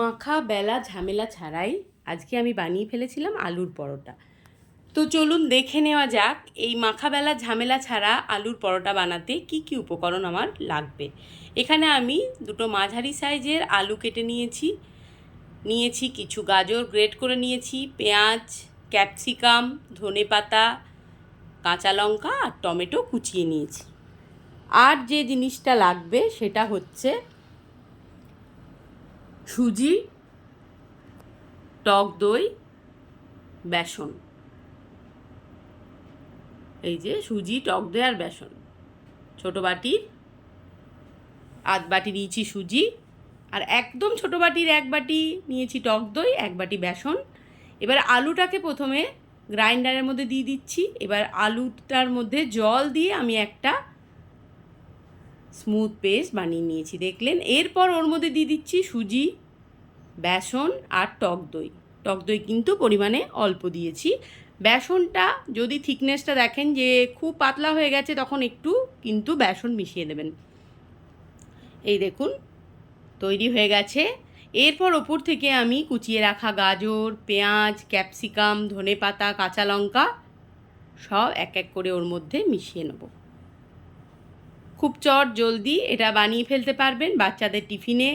মাখা, বেলা, ঝামেলা ছাড়াই আজকে আমি বানিয়ে ফেলেছিলাম আলুর পরোটা। তো চলুন দেখে নেওয়া যাক, এই মাখা, বেলা, ঝামেলা ছাড়া আলুর পরোটা বানাতে কি কি উপকরণ আমার লাগবে। এখানে আমি দুটো মাঝারি সাইজের আলু কেটে নিয়েছি নিয়েছি কিছু গাজর গ্রেট করে নিয়েছি, পেঁয়াজ, ক্যাপসিকাম ধনেপাতা কাঁচা লঙ্কা আর টমেটো কুচিয়ে নিয়েছি। আর যে জিনিসটা লাগবে সেটা হচ্ছে সুজি, টক দই, বেসন। এই যে সুজি, টক দই আর বেসন। ছোটো বাটির, আধ বাটি নিয়েছি সুজি, আর একদম ছোটো বাটির এক বাটি নিয়েছি টক দই, এক বাটি বেসন। এবার আলুটাকে প্রথমে গ্রাইন্ডারের মধ্যে দিয়ে দিচ্ছি। এবার আলুটার মধ্যে জল দিয়ে আমি একটা স্মুথ পেস্ট বানিয়ে নিয়েছি, দেখলেন? এরপর ওর মধ্যে দিয়ে দিচ্ছি সুজি, বেসন আর টক দই। টক দই কিন্তু পরিমাণে অল্প দিয়েছি। বেসনটা যদি থিকনেসটা দেখেন যে খুব পাতলা হয়ে গেছে, তখন একটু কিন্তু বেসন মিশিয়ে দেবেন। এই দেখুন, তৈরি হয়ে গেছে। এরপর ওপর থেকে আমি কুচিয়ে রাখা গাজর, পেঁয়াজ, ক্যাপসিকাম, ধনেপাতা, কাঁচা লঙ্কা সব এক এক করে ওর মধ্যে মিশিয়ে নেব। খুব চট, জলদি এটা বানিয়ে ফেলতে পারবেন বাচ্চাদের টিফিনে,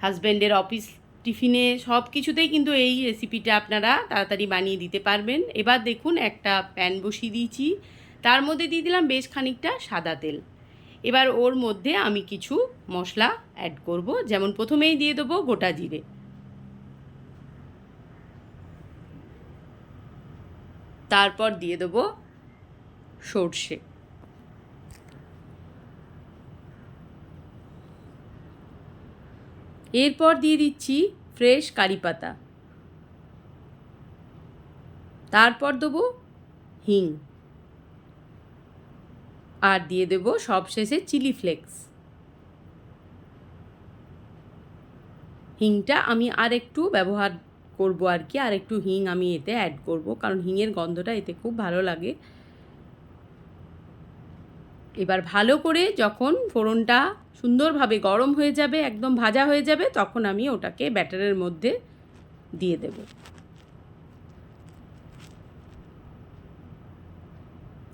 হাজব্যান্ডের অফিস টিফিনে, সব কিছুতেই কিন্তু এই রেসিপিটা আপনারা তাড়াতাড়ি বানিয়ে দিতে পারবেন। এবার দেখুন একটা প্যান বসিয়ে দিয়েছি। তার মধ্যে দিয়ে দিলাম বেশ খানিকটা সাদা তেল। এবার ওর মধ্যে আমি কিছু মশলা অ্যাড করব। যেমন প্রথমেই দিয়ে দেবো গোটা জিরে। তারপর দিয়ে দেবো সর্ষে। এরপর দিয়ে দিচ্ছি ফ্রেশ কারি পাতা। তারপর দেবো হিং। আর দিয়ে দেবো সবশেষে চিলি ফ্লেক্স। হিংটা আমি আর একটু ব্যবহার করব আর কি আর একটু হিং আমি এতে অ্যাড করব, কারণ হিংয়ের গন্ধটা এতে খুব ভালো লাগে। এবার ভালো করে যখন ফোড়নটা সুন্দরভাবে গরম হয়ে যাবে, একদম ভাজা হয়ে যাবে, তখন আমি ওটাকে ব্যাটারের মধ্যে দিয়ে দেব।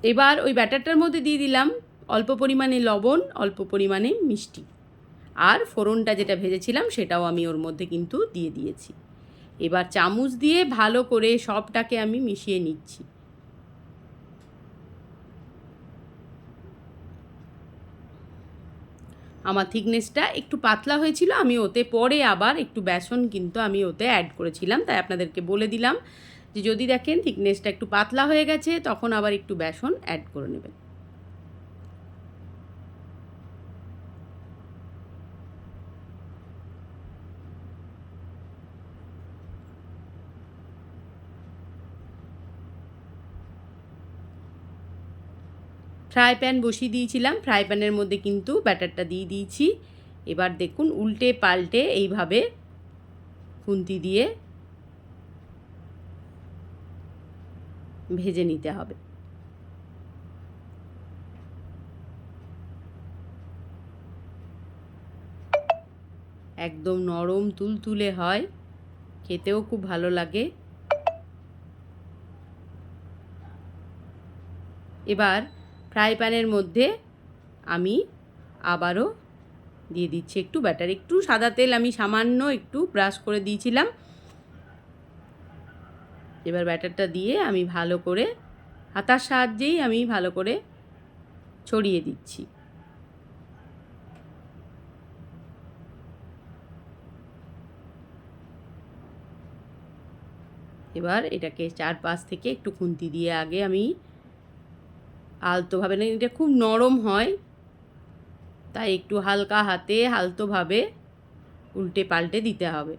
এবার ওই ব্যাটারটার মধ্যে দিয়ে দিলাম অল্প পরিমাণে লবণ, অল্প পরিমাণে মিষ্টি। আর ফোড়নটা যেটা ভেজেছিলাম সেটাও আমি ওর মধ্যে কিন্তু দিয়ে দিয়েছি। এবার চামচ দিয়ে ভালো করে সবটাকে আমি মিশিয়ে নিচ্ছি। আমার থিকনেসটা একটু পাতলা হয়েছিল, আমি ওতে পরে আবার একটু বেসন কিন্তু আমি ওতে অ্যাড করেছিলাম, তাই আপনাদেরকে বলে দিলাম যে যদি দেখেন থিকনেসটা একটু পাতলা হয়ে গেছে, তখন আবার একটু বেসন অ্যাড করে নেবেন। ফ্রাই প্যান বসিয়ে দিয়েছিলাম। ফ্রাই প্যানের মধ্যে কিন্তু ব্যাটারটা দিয়ে দিয়েছি। এবার দেখুন উল্টে পাল্টে এইভাবে খুন্তি দিয়ে ভেজে নিতে হবে। একদম নরম তুলতুলে হয়। খেতেও খুব ভালো লাগে। এবার ফ্রাই প্যানের মধ্যে আমি আবারও দিয়ে দিচ্ছি একটু ব্যাটার। একটু সাদা তেল আমি সামান্য একটু ব্রাশ করে দিয়েছিলাম। এবার ব্যাটারটা দিয়ে আমি ভালো করে হাতার সাহায্যেই আমি ভালো করে ছড়িয়ে দিচ্ছি। এবার এটাকে চারপাশ থেকে একটু খুন্তি দিয়ে আগে আমি আলতোভাবে না এটা খুব নরম হয়। তাই একটু হালকা হাতে আলতোভাবে উল্টে পাল্টে দিতে হবে।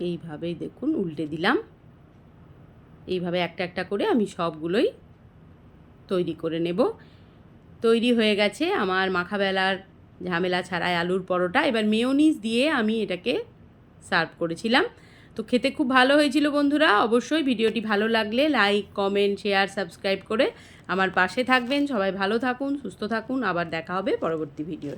এইভাবেই দেখুন, উল্টে দিলাম। এইভাবে একটা একটা করে আমি সবগুলোই তৈরি করে নেব। তৈরি হয়ে গেছে আমার মাখাবেলার ঝামেলা ছাড়াই আলুর পরোটা। এবার মেয়োনিজ দিয়ে আমি এটাকে সার্ভ করেছিলাম। তো খেতে খুব ভালো হয়েছিল বন্ধুরা। অবশ্যই ভিডিওটি ভালো লাগলে লাইক, কমেন্ট, শেয়ার, সাবস্ক্রাইব করে আমার পাশে থাকবেন। সবাই ভালো থাকুন, সুস্থ থাকুন। আবার দেখা হবে পরবর্তী ভিডিও